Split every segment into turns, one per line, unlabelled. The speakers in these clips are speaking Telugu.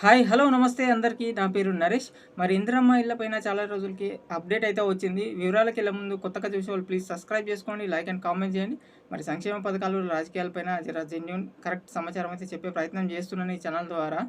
హాయ్ హలో నమస్తే అందరికీ. నా పేరు నరేష్. మరి ఇంద్రమ్మ ఇళ్ళ పైన చాలా రోజులకి అప్డేట్ అయితే వచ్చింది. వివరాలకి వెళ్ళే ముందు కొత్తగా చూసే వాళ్ళు ప్లీజ్ సబ్స్క్రైబ్ చేసుకోండి లైక్ అండ్ కామెంట్ చేయండి. మరి సంక్షేమ పథకాలు రాజకీయాలపైన జర జెన్యున్ కరెక్ట్ సమాచారం అయితే చెప్పే ప్రయత్నం చేస్తున్నాను ఈ ఛానల్ ద్వారా.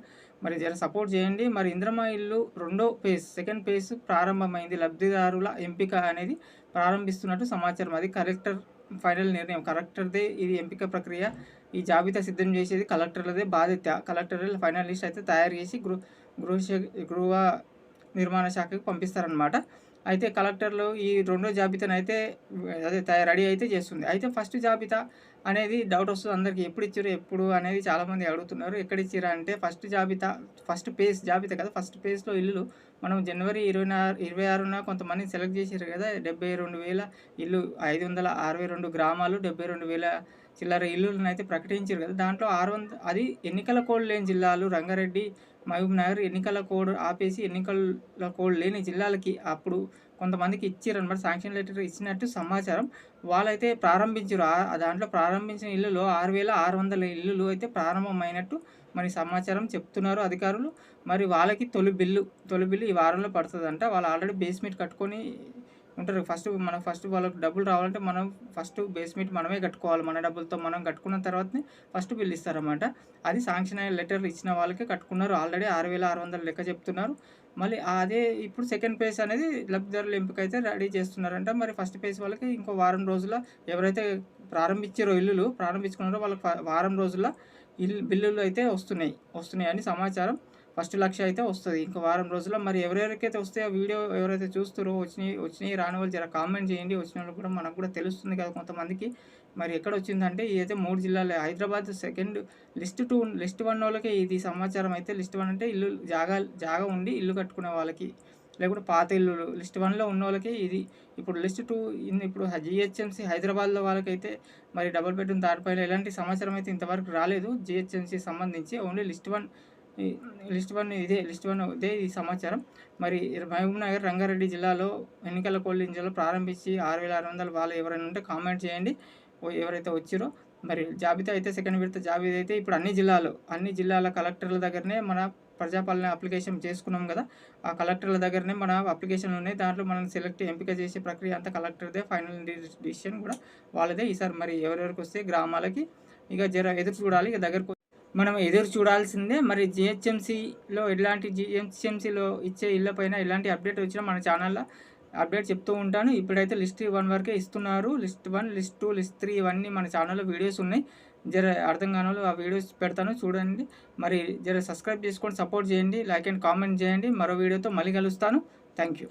మరి జర సపోర్ట్ చేయండి. మరి ఇంద్రమ్మ ఇల్లు రెండో ఫేజ్ సెకండ్ ఫేజ్ ప్రారంభమైంది. లబ్ధిదారుల ఎంపిక అనేది ప్రారంభిస్తున్నట్టు సమాచారం. అది కలెక్టర్ ఫైనల్ నిర్ణయం. కరెక్టర్దే ఇది ఎంపిక ప్రక్రియ. ఈ జాబితా సిద్ధం చేసేది కలెక్టర్లదే బాధ్యత. కలెక్టర్ ఫైనల్ లిస్ట్ అయితే తయారు చేసి గృహ గృహ గృహ నిర్మాణ శాఖకు పంపిస్తారనమాట అయితే కలెక్టర్లు ఈ రెండో జాబితాను అయితే అదే రెడీ అయితే చేస్తుంది. అయితే ఫస్ట్ జాబితా అనేది డౌట్ వస్తుంది అందరికి. ఎప్పుడు ఇచ్చారు ఎప్పుడు అనేది చాలామంది అడుగుతున్నారు. ఎక్కడ ఇచ్చారా అంటే ఫస్ట్ జాబితా ఫస్ట్ పేజ్ జాబితా కదా. ఫస్ట్ పేజ్లో ఇల్లు మనం జనవరి ఇరవై ఇరవై ఆరున కొంతమంది సెలెక్ట్ చేశారు కదా. డెబ్బై రెండు వేల ఇల్లు ఐదు వందల అరవై రెండు గ్రామాలు డెబ్బై రెండు వేల చిల్లర ఇల్లులను అయితే ప్రకటించారు కదా. దాంట్లో ఆరు వంద అది ఎన్నికల కోడ్ లేని జిల్లాలు. రంగారెడ్డి మహబూబ్ నగర్ ఎన్నికల కోడ్ ఆపేసి ఎన్నికల కోడ్ లేని జిల్లాలకి అప్పుడు కొంతమందికి ఇచ్చారనమాట శాంక్షన్ లెటర్ ఇచ్చినట్టు సమాచారం. వాళ్ళైతే ప్రారంభించారు దాంట్లో ప్రారంభించిన ఇల్లులో ఆరు వేల ఆరు వందల ఇల్లులు అయితే ప్రారంభమైనట్టు మరి సమాచారం చెప్తున్నారు అధికారులు. మరి వాళ్ళకి తొలి బిల్లు తొలి బిల్లు ఈ వారంలో పడుతుందంట. వాళ్ళు ఆల్రెడీ బేస్మెంట్ కట్టుకొని ఉంటారు ఫస్ట్ మనం ఫస్ట్ వాళ్ళకి డబ్బులు రావాలంటే మనం ఫస్ట్ బేస్మెంట్ మనమే కట్టుకోవాలి. మన డబ్బులతో మనం కట్టుకున్న తర్వాతనే ఫస్ట్ బిల్ ఇస్తారన్నమాట. అది శాంక్షన్ అయ్యే లెటర్ ఇచ్చిన వాళ్ళకే కట్టుకున్నారు. ఆల్రెడీ ఆరు వేల ఆరు వందల లెక్క చెప్తున్నారు. మళ్ళీ అదే ఇప్పుడు సెకండ్ పేజ్ అనేది లబ్ధిదారుల ఎంపిక అయితే రెడీ చేస్తున్నారంట. మరి ఫస్ట్ పేజ్ వాళ్ళకి ఇంకో వారం రోజుల ఎవరైతే ప్రారంభించారో ఇల్లులు ప్రారంభించుకున్నారో వాళ్ళకి వారం రోజుల ఇల్లు బిల్లులు అయితే వస్తున్నాయి. వస్తున్నాయి అని సమాచారం. ఫస్ట్ లక్ష అయితే వస్తుంది. ఇంకా వారం రోజుల్లో మరి ఎవరెవరికైతే వస్తే ఆ వీడియో ఎవరైతే చూస్తారో వచ్చినాయి వచ్చినాయి రాని వాళ్ళు జర కామెంట్ చేయండి. వచ్చిన వాళ్ళు కూడా మనకు కూడా తెలుస్తుంది కదా కొంతమందికి. మరి ఎక్కడ వచ్చిందంటే ఇదైతే మూడు జిల్లాలే. Hyderabad second list two list one వాళ్ళకి ఇది సమాచారం అయితే. లిస్ట్ వన్ అంటే ఇల్లు జాగా జాగా ఉండి ఇల్లు కట్టుకునే వాళ్ళకి. లేకుంటే పాత ఇల్లు లిస్ట్ వన్లో ఉన్న వాళ్ళకి ఇది. ఇప్పుడు లిస్ట్ టూ ఇప్పుడు జిహెచ్ఎంసీ హైదరాబాద్లో వాళ్ళకైతే మరి డబుల్ బెడ్రూమ్ దాటిపైన ఎలాంటి సమాచారం అయితే ఇంతవరకు రాలేదు. జిహెచ్ఎంసీ సంబంధించి only list one list one ఇదే లిస్ట్ వన్ ఇదే ఈ సమాచారం. మరి మహబూబ్ నగర్ రంగారెడ్డి జిల్లాలో ఎన్నికల కోల్డ్ ప్రారంభించి ఆరు వేల ఆరు వందల వాళ్ళు ఎవరైనా ఉంటే కామెంట్ చేయండి. ఎవరైతే వచ్చారో మరి జాబితా అయితే సెకండ్ విడత జాబితా అయితే ఇప్పుడు అన్ని జిల్లాలు అన్ని జిల్లాల కలెక్టర్ల దగ్గరనే మన ప్రజాపాలన అప్లికేషన్ చేసుకున్నాం కదా ఆ కలెక్టర్ల దగ్గరనే మన అప్లికేషన్ ఉన్నాయి. దాంట్లో మనం సెలెక్ట్ ఎంపిక చేసే ప్రక్రియ అంతా కలెక్టర్దే ఫైనల్ డిసిషన్ కూడా వాళ్ళదే. ఈసారి మరి ఎవరెవరికి వస్తే గ్రామాలకి ఇక జర ఎదురు చూడాలి ఇక దగ్గరకు మనం ఎదురు చూడాల్సిందే. మరి జిహెచ్ఎంసీలో ఎలాంటి జిహెచ్ఎంసీలో ఇచ్చే ఇళ్ళ పైన ఎలాంటి అప్డేట్ వచ్చినా మన ఛానల్లో అప్డేట్ చెప్తూ ఉంటాను. ఇప్పుడైతే లిస్ట్ వన్ వరకే ఇస్తున్నారు. List one list two list three ఇవన్నీ మన ఛానల్లో వీడియోస్ ఉన్నాయి. జర అర్థం కాని ఆ వీడియోస్ పెడతాను చూడండి. మరి జర సబ్స్క్రైబ్ చేసుకొని సపోర్ట్ చేయండి. లైక్ అండ్ కామెంట్ చేయండి. మరో వీడియోతో మళ్ళీ కలుస్తాను. Thank you